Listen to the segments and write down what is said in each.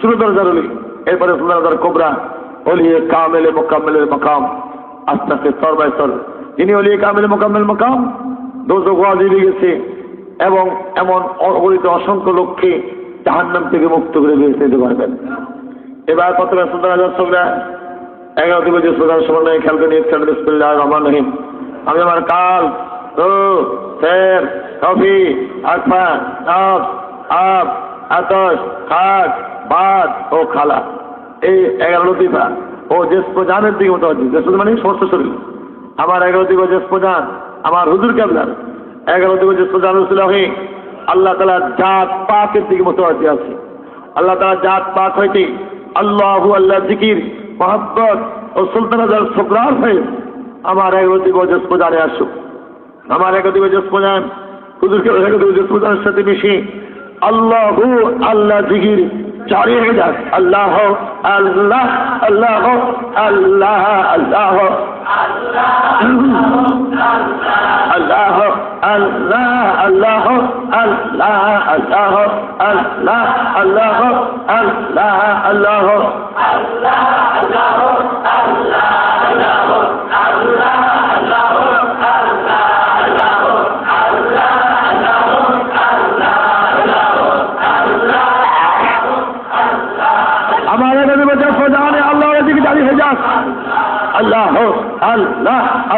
চুরু দরজার অলি এরপরে সুন্দর কোবরা অলিয়ে কামেলে মকাম, আস্তে আস্তে স্তর বাই স্তর। অলিয়ে মকাম গেছে এবং এমন অগণিত অসংখ্য লোককে জাহান্নাম থেকে মুক্ত করে বের দিতে পারবেন। এবার কত সুন্দর হাজার সঙ্গে এগারো যে সুদার সমন্বয় খেলতে বিসমুল্লাহ রহমান রহিম। আমি আমার কাল রো ফের কফি আকমা আপ আপ আতস খাট বাদ ও খালা। এই এগারো লতিফা ও জেস প্রজানের দিকে মতো হচ্ছে জেস মানে সমস্ত শরীর। আমার এগারো দিকে জেস প্রজান আমার হুজুর কেবলার। এগারো দিকে জেস প্রজান রসুল্লাহি আল্লাহ তালা জাত পাকের দিকে মতো আছে। আল্লাহ তালা জাত পাক হইতে আল্লাহু আল্লাহ জিকির, মহাব্বত ও সুলতান সুলতানাজার শুক্রার হয়ে আমার এগারো দিকে জেস প্রজানে আসুক। আমার এগারো দিকে জেস প্রজান হুজুরকে এগারো দিকে জেস প্রজানের সাথে মিশিয়ে আল্লাহু আল্লাহ জিকির জারি হয়ে যাক আল্লাহ আল্লাহ আল্লাহ আল্লাহ আল্লাহ আল্লাহ আল্লাহ আল্লাহ আল্লাহ আল্লাহ আল্লাহ আল্লাহ আল্লাহ আল্লাহ আমার हो अल्लाह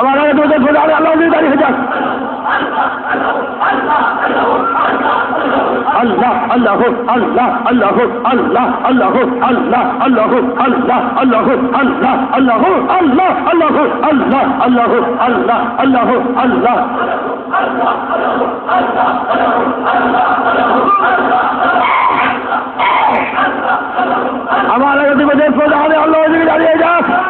ہمارا دوسرے خزارے اللہ کی تاریخ جان اللہ اللہ اللہ اللہ اللہ اللہ اللہ اللہ اللہ اللہ اللہ اللہ اللہ اللہ اللہ اللہ اللہ اللہ اللہ ہمارا دیکھو اللہ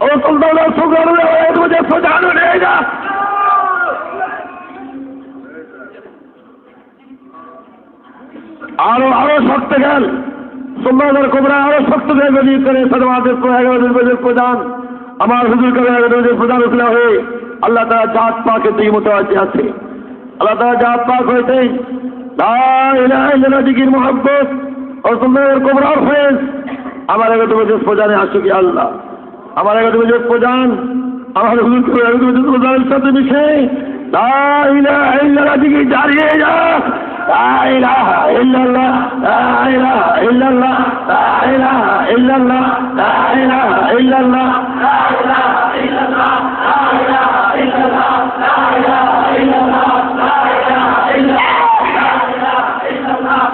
ও সুলতান সুগার মুঝে প্রধান रहेगा আরো আরো শক্ত গেল সোমবার কোবরা আরো শক্ত গেল গদিয়ে করে সদমাদের এগারো দিন বছর প্রধান আমার হুজুর করে এগারো বছর প্রধান উঠলে হয়ে আল্লাহ তারা জাত পাকে দুই মতো আছে আছে আল্লাহ তারা জাত পাক হয়েছে দিকির মোহাব্বত ও সুন্দর কোবরার ফেস আমার এগারো বছর প্রধানে আসুকি আল্লাহ আমার এগারো বছর প্রধান আমার হুজুর করে এগারো বছর প্রধানের সাথে মিশে দিকে দাঁড়িয়ে যা لا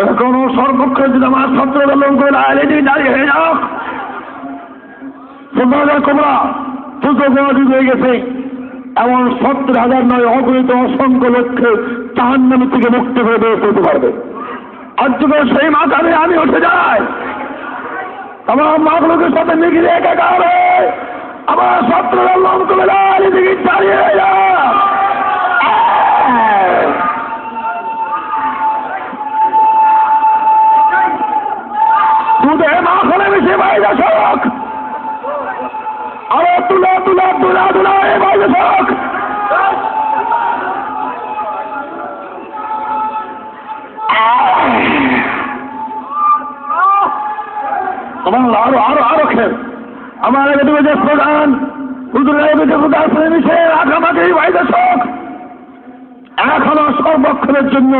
এখনও সর্বক্ষে যদি আমার ছাত্র বেলন করে আইলেটি দাঁড়িয়ে হয়ে যাও হয়ে গেছে। এমন সত্তর হাজার নয় অগণিত অসংখ্য লক্ষ্যে তাহার নামে থেকে মুক্তি করে বের করতে পারবে। আর যদি সেই মাথারে আমি উঠে যাই আমার মাগুলোকে সাথে মিগিয়ে একাকার আমার সত্তর লম করে দাঁড়িয়ে দিকে দুধে মাখনে মিশে বাইরে সড়ক আরও তুলে তুলে তুলে তুলে বাইরে সড়ক তোমার আরও আরও আরও খেল। আমার এদিকে যে প্রধান, হুজুরের প্রধান মিশে আগামাকে বাইরে এখনও সর্বক্ষণের জন্য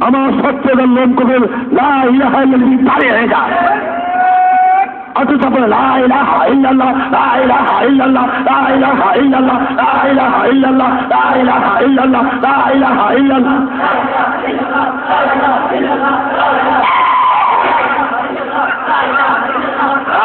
আমার সত্যের লোক করে দাঁড়িয়ে হয়ে যায় অথচ বলে লাইলাহা ইল্লাল্লাহ লাইলাহা ইল্লাল্লাহ লাইলাহা ইল্লাল্লাহ লাইলাহা ইল্লাল্লাহ লাইলাহা ইল্লাল্লাহ লাইলাহা ইল্লাল্লাহ।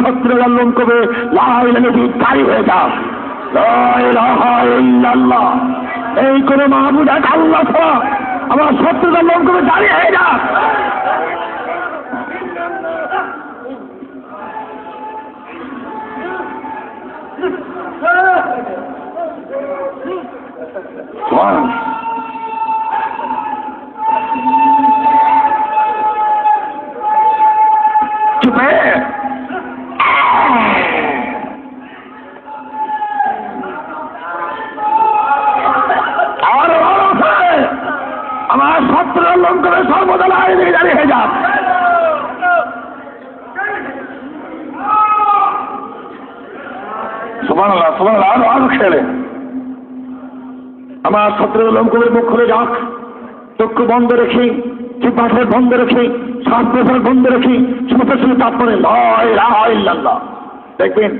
শত্রু লালন করবে। তাই হয়ে যাও এই করে মাহবুদ এক আল্লাহ আমার শত্রুতা লালন করবে, দাঁড়িয়ে হয়ে যা। চুপে। শত্রু লঙ্কনে সর্বদা দিকে দাঁড়িয়ে হয়ে সুবহানাল্লাহ আরও খেলে। আমার শত্রু লঙ্কনের মুখ খুলে যাক। চক্ষু বন্ধ রেখে জিব্বাসের বন্ধ রেখে শ্বাস প্রশ্বাস বন্ধ রেখে সুপে শুনে তারপরে লয় দেখবেন,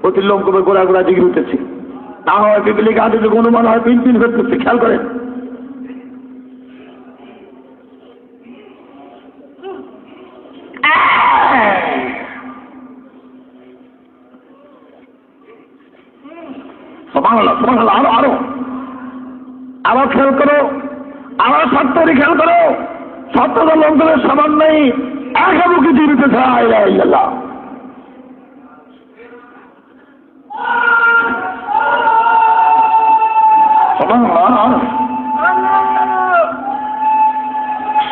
প্রতি লঙ্কবে গোড়া গোড়া দিকে উঠেছে না হয় বিবলিক আদি যদি অনুমান হয় পিন পিন করতেছে, খেয়াল করেন। বাংলা আরও আরও আরও। খেয়াল করো আরও সত্তরই খেয়াল করো। সত্তর লোকদের সমান নেই। একামুখী জীবিত ছাড়া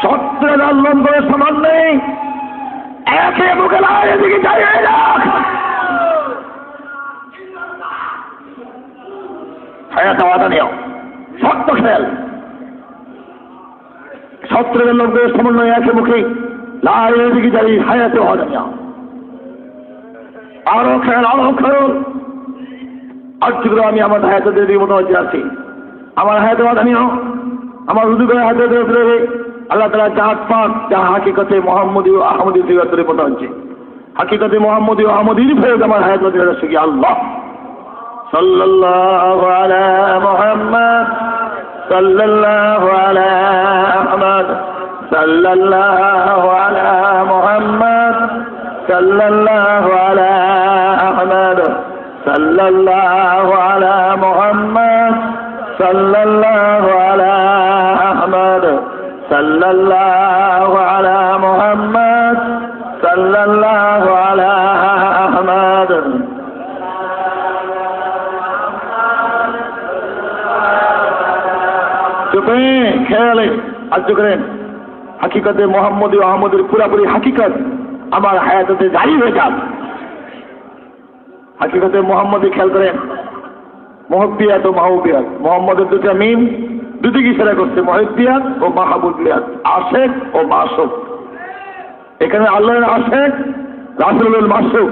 সত্তর লোকদের সমান নেই। একে মুখে লাইনের দিকে চালিয়ে যাক হায়াতে ওয়াদানিয়া শক্ত খেয়াল। সত্রের লোকদের সমন্বয় একে মুখে। লাইনের দিকে যাই হায়াতে ওয়াদানিয়া আরও খেয়াল আরও খেয়াল। আজকে আমি আমার হায়াতের দিকে মতো আছি। আমার হায়াতে ওয়াদানিয়া আমার হুজুরের হাতে ধরে আল্লাহ তালা জাহাজ পাক যা হাকিকতে মোহাম্মদী ও আহমদী দিগতের পথ হচ্ছে হাকিকতে মোহাম্মদী আহমদীর ফেরত আমার হায়াত صلى الله على محمد. صلى الله على أحمد. صلى الله على محمد. صلى الله على أحمد. صلى الله على محمد. صلى الله على أحمد. صلى الله على محمد. صلى الله খেয়ালে আজ করেন হাকিকতে মোহাম্মদী আহমদের পুরাপুরি হাকিকত আমার হায়াততে জারি হয়ে যান হাকিকতে মোহাম্মদী খেয়াল করেন, মহব্বিয়াত ও মাহবিয়াত মোহাম্মদের দুটা মিম দুটি ইশারা করছে, মহব্বিয়াত ও মাহবুবিয়াত আশেক ও মাসুক। এখানে আল্লাহর আশেক রাসুল মাসুক।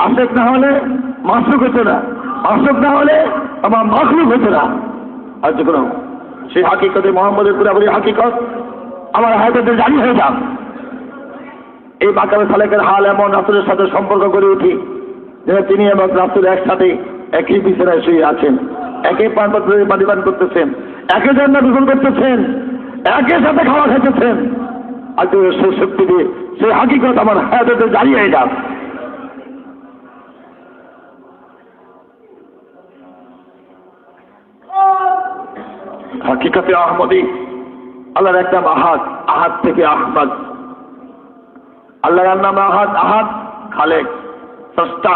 আশেক না হলে মাসুক হতো না। মাসুক না হলে আমার মাখলুক হতো না। আর যে কোনো সেই হাকিকতে মোহাম্মদের পুরাপুরি হাকিকত, আমার হায়াতে জারি হয়ে যান এই বাকাবে সালেকের হাল এমন রাসুলের সাথে সম্পর্ক করে উঠি, যেন তিনি এবং রাসুল একসাথে একই বিছানায় শুয়ে আছেন, একে পান পানি পান করতেছেন, একে জন্য গোসল করতেছেন একের সাথে খাওয়া খেতেছেন আজ সেই শক্তি দিয়ে, সেই হাকিকত আমার হায়াতে জারি হয়ে যান হাকিকতে আহমদী, আল্লাহর একটা নাম আহাদ আহাদ থেকে আহমদ। আল্লাহর নাম আহাদ আহাদ খালেক, সস্তা।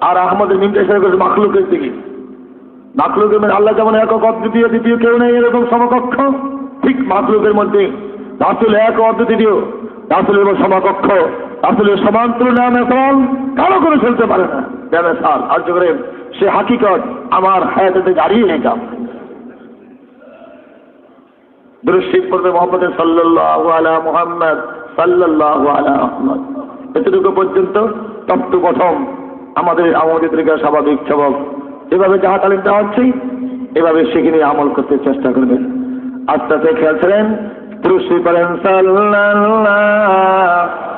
আর আহমদের মিমটা এসে করেছে মাখলুকের দিকে মাখলুকের মধ্যে আল্লাহ যেমন একক অদ্বিতীয় দ্বিতীয় কেউ নেই, এরকম সমকক্ষ। ঠিক মাখলুকের মধ্যে রাসুল এক অদ্বিতীয় রাসুলের সমকক্ষ। রাসুলের সমান্তর নাম এখন কারও করে চলতে পারে না। ব্যামে সার আর করে সে হাকিকত আমার হায়াতে দাঁড়িয়ে নেই দুরুশিব পড়বে মোহাম্মদ সাল্লাহ আলা মোহাম্মদ সাল্লাহ আলা আহমদ। এতটুকু পর্যন্ত তপ্ত প্রথম আমাদের আমাদের স্বাভাবিক সবক। এভাবে যাহা তালিম দেওয়া হচ্ছে, এভাবে সেখানে আমল করতে চেষ্টা করবেন। আস্তে আস্তে খেয়াল ছিলেন পুরুষ করেন সাল্লাল্লাহ।